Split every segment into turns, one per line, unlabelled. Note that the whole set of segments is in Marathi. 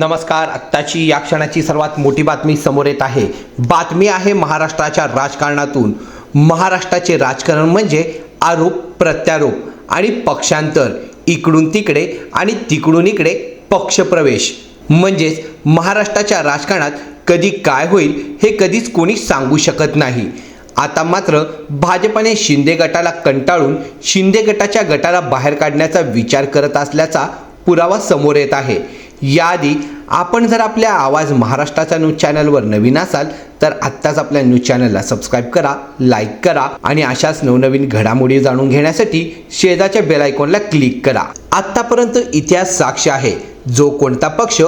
नमस्कार आत्ताची या क्षणाची सर्वात मोठी बातमी समोर येत आहे. बातमी आहे महाराष्ट्राच्या राजकारणातून. महाराष्ट्राचे राजकारण म्हणजे आरोप प्रत्यारोप आणि पक्षांतर. इकडून तिकडे आणि तिकडून इकडे पक्षप्रवेश. म्हणजेच महाराष्ट्राच्या राजकारणात कधी काय होईल हे कधीच कोणी सांगू शकत नाही. आता मात्र भाजपाने शिंदे गटाला कंटाळून शिंदे गटाच्या गटाला बाहेर काढण्याचा विचार करत असल्याचा पुरावा समोर येत आहे. याआधी आपण जर आपल्या आवाज महाराष्ट्राच्या न्यूज चॅनलवर नवीन असाल तर आत्ताच आपल्या न्यूज चॅनलला सबस्क्राईब करा लाईक करा आणि अशाच नवनवीन घडामोडी जाणून घेण्यासाठी शेजाच्या बेल आयकॉनला क्लिक करा. आत्तापर्यंत इतिहास साक्ष आहे. जो कोणता पक्ष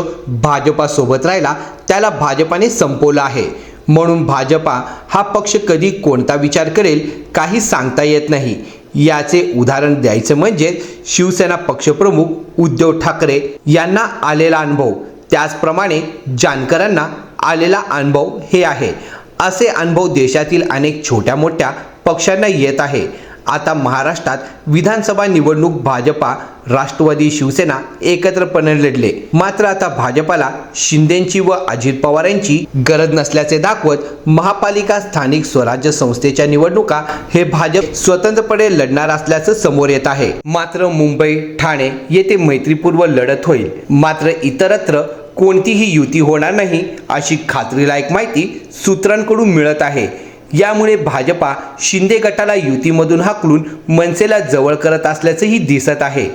भाजपासोबत राहिला त्याला भाजपाने संपवलं आहे. म्हणून भाजपा हा पक्ष कधी कोणता विचार करेल काही सांगता येत नाही. याचे उदाहरण द्यायचं म्हणजे शिवसेना पक्षप्रमुख उद्धव ठाकरे यांना आलेला अनुभव. त्याचप्रमाणे जानकरांना आलेला अनुभव हे आहे. असे अनुभव देशातील अनेक छोट्या मोठ्या पक्षांना येत आहे. आता महाराष्ट्रात विधानसभा निवडणूक भाजपा राष्ट्रवादी शिवसेना एकत्रपणे लढले. मात्र आता भाजपाला शिंदेची व अजित पवार यांची गरज नसल्याचे दाखवत महापालिका स्थानिक स्वराज्य संस्थेच्या निवडणुका हे भाजप स्वतंत्रपणे लढणार असल्याचं समोर येत आहे. मात्र मुंबई ठाणे येथे मैत्रीपूर्व लढत होईल. मात्र इतरत्र कोणतीही युती होणार नाही अशी खात्रीलायक माहिती सूत्रांकडून मिळत आहे. यामुळे भाजपा शिंदे गटाला युतीमधून हाकलून मनसेला जवळ करत असल्याचंही दिसत आहे.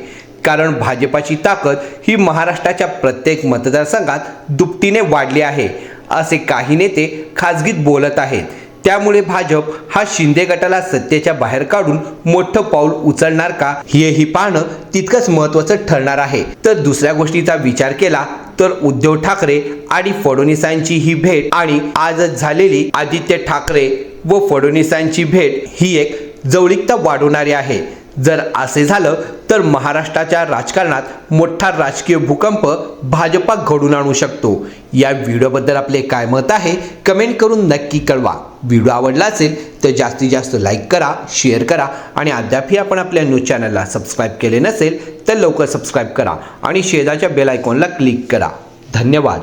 कारण भाजपाची ताकद ही महाराष्ट्राच्या प्रत्येक मतदारसंघात दुपटीने वाढली आहे असे काही नेते खाजगीत बोलत आहेत. त्यामुळे भाजप हा शिंदे गटाला सत्तेच्या बाहेर काढून मोठं पाऊल उचलणार का हेही पाहणं तितकंच महत्त्वाचं ठरणार आहे. तर दुसऱ्या गोष्टीचा विचार केला तर उद्धव ठाकरे आणि फडणवीसांची ही भेट आणि आजच झालेली आदित्य ठाकरे व फडणवीसांची भेट ही एक जवळीकता वाढवणारी आहे. जर असे झालं तर महाराष्ट्राच्या राजकारणात मोठा राजकीय भूकंप भाजपा घडून आणू शकतो. या व्हिडिओबद्दल आपले काय मत आहे कमेंट करून नक्की कळवा. व्हिडिओ आवडला असेल तर जास्तीत जास्त लाईक करा शेअर करा आणि अद्यापही आपण आपल्या न्यूज चॅनलला सबस्क्राईब केले नसेल तर लवकर सबस्क्राईब करा आणि शेजारच्या बेल आयकॉनला क्लिक करा. धन्यवाद.